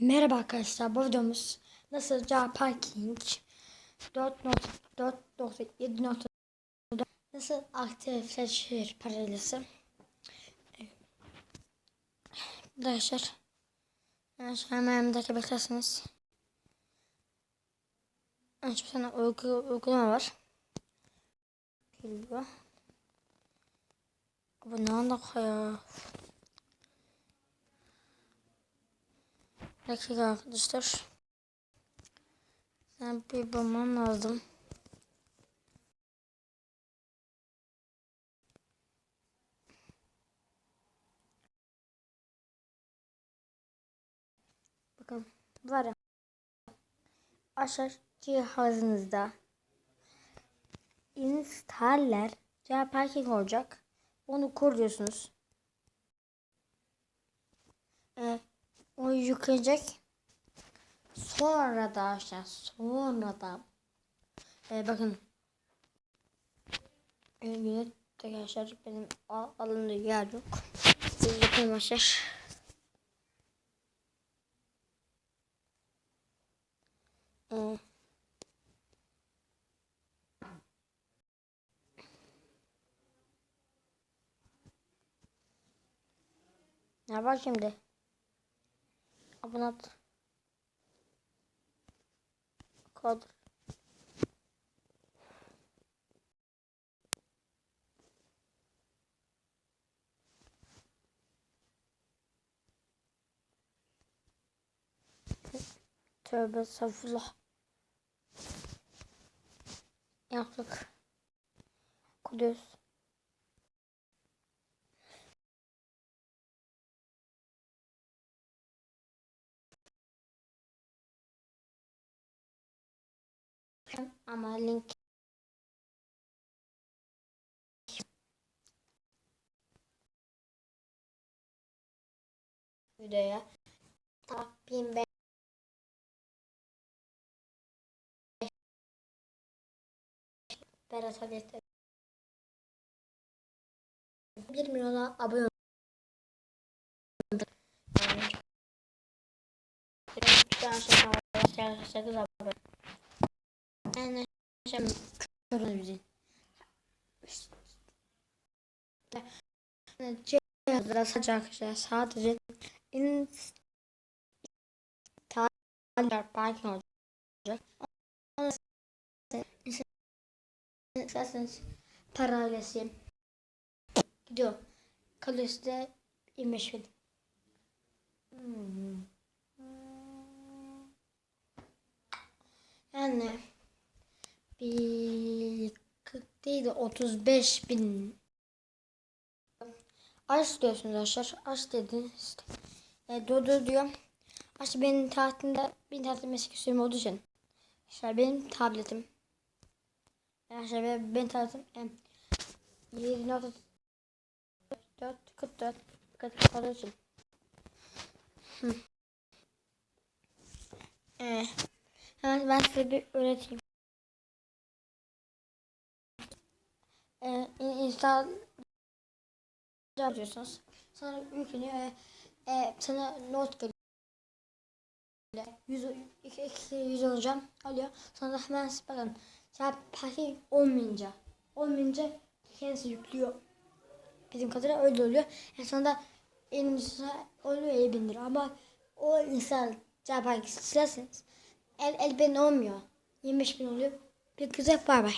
Merhaba arkadaşlar bu videomuz nasıl Java Parking 4.4.7.4 nasıl aktifleşir paralelisi? Arkadaşlar Arkadaşlar hemen beklerseniz. Önce bir tane uygu, uygulama var. Bu ne anda koyuyor Dakika arkadaşlar. Ben bir bulmam lazım. Bakın var ya. Aşağı cihazınızda installer Java Parking olacak. Onu kuruyorsunuz. Ee, o yüklenecek. Sonra da aşağı sonra da e, bakın e, yine arkadaşlar benim al- alanımda yer yok. Biz yapalım arkadaşlar. E, ne var şimdi? Abone ol. Kod. Tövbe estağfurullah. Yaptık. Kudüs. Ama link videoya takvim ben Berat Halet'e 1 milyona abone oldum. Yani bir tane şey var. 8 abone. Şey körünüz bizim. Cihazlara sadece arkadaşlar sadece installer parking olacak. İsterseniz paralelesi gidiyor. Kalesi de 25 bin. Hmm. Yani bir 40 değil de 35 bin. Aç diyorsunuz arkadaşlar. Aç dediniz e, durdur diyor aç benim tatilde benim tatilde meslek sürüm olduğu için. Arkadaşlar benim tabletim. Arkadaşlar benim, benim tabletim e, 7.4 44 44 olduğu için. Hı. E, hemen ben size bir öğreteyim e, install yapıyorsunuz. Sonra yükleniyor ve e, sana not geliyor. 100, 2, 2, 100 olacağım alıyor. Sonra hemen bakın. Sen parking olmayınca olmayınca kendisi yüklüyor. Bizim kadarıyla öyle oluyor. Yani sonunda en ucuza oluyor 50 bin lira ama o insan cevap silerseniz el, el ben olmuyor. 25 bin oluyor. Bir güzel bay bay.